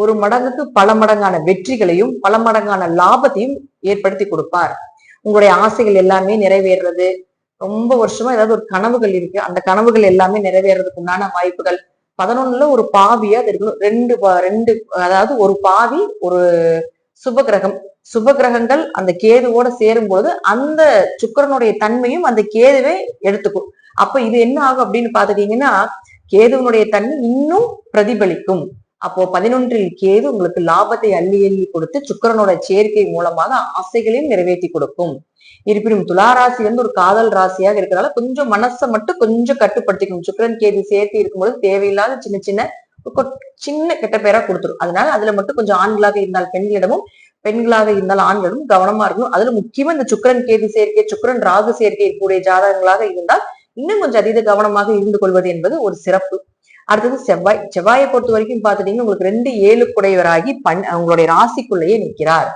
ஒரு மடங்குக்கு பல மடங்கான வெற்றிகளையும் பல மடங்கான லாபத்தையும் ஏற்படுத்தி கொடுப்பார். உங்களுடைய ஆசைகள் எல்லாமே நிறைவேறது ரொம்ப வருஷமா ஏதாவது ஒரு கனவுகள் இருக்கு. அந்த கனவுகள் எல்லாமே நிறைவேறதுக்கு உண்டான வாய்ப்புகள். பதினொன்னுல ஒரு பாவியா அது இருக்கணும். ரெண்டு பா- ரெண்டு அதாவது ஒரு பாவி ஒரு சுபகிரகம். சுபகிரகங்கள் அந்த கேதுவோட சேரும்போது அந்த சுக்கரனுடைய தன்மையும் அந்த கேதுவே எடுத்துக்கும். அப்ப இது என்ன ஆகும் அப்படின்னு பாத்துட்டீங்கன்னா கேதுவனுடைய தன்மை இன்னும் பிரதிபலிக்கும். அப்போ பதினொன்றில் கேது உங்களுக்கு லாபத்தை அள்ளி அள்ளி கொடுத்து சுக்கிரனோட சேர்க்கை மூலமாக ஆசைகளையும் நிறைவேற்றி கொடுக்கும். இருப்பினும் துலா ராசி வந்து ஒரு காதல் ராசியாக இருக்கிறதால கொஞ்சம் மனசை மட்டும் கொஞ்சம் கட்டுப்படுத்திக்கணும். சுக்கிரன் கேது சேர்த்து இருக்கும்போது தேவையில்லாத சின்ன சின்ன சின்ன கெட்ட பேரா கொடுத்துரும். அதனால அதுல மட்டும் கொஞ்சம் ஆண்களாக இருந்தால் பெண்களிடமும் பெண்களாக இருந்தால் ஆண்களிடம் கவனமா இருக்கணும். அதுல முக்கியமா இந்த சுக்கரன் கேது சேர்க்கை சுக்கிரன் ராகு சேர்க்கை கூடிய ஜாதகங்களாக இருந்தால் இன்னும் கொஞ்சம் அதீத கவனமாக இருந்து கொள்வது என்பது ஒரு சிறப்பு. அடுத்தது செவ்வாய். செவ்வாயை பொறுத்த வரைக்கும் பாத்துட்டீங்கன்னா உங்களுக்கு ரெண்டு ஏழு குடையவராகி பண் உங்களுடைய ராசிக்குள்ளேயே நிற்கிறார்.